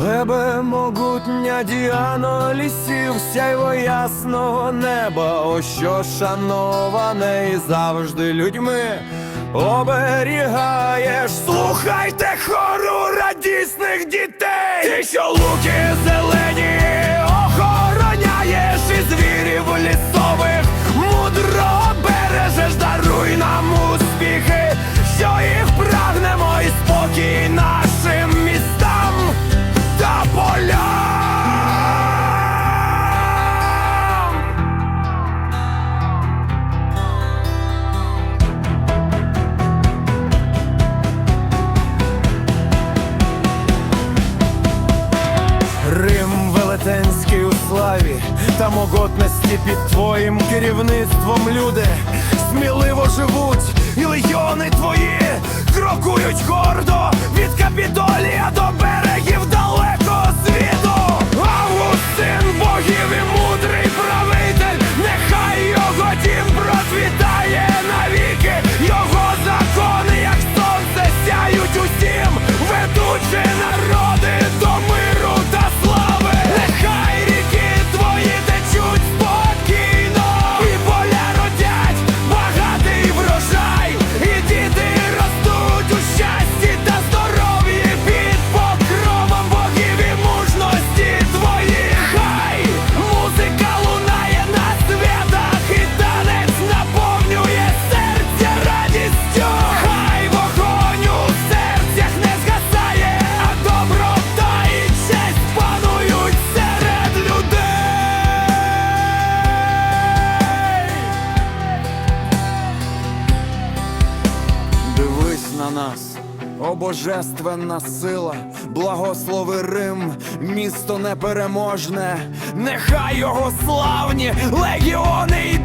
тебе могутня діано лісів, сяйво ясного неба, о що шановане, і завжди людьми оберігаєш. Слухайте хору радісних дітей, Ти що луки зелені. славі та моготності під твоїм керівництвом люди сміливо живуть, і легіони твої крокують гордо від капітолія до. О божественна сила, благослови Рим, місто непереможне, нехай його славні легіони.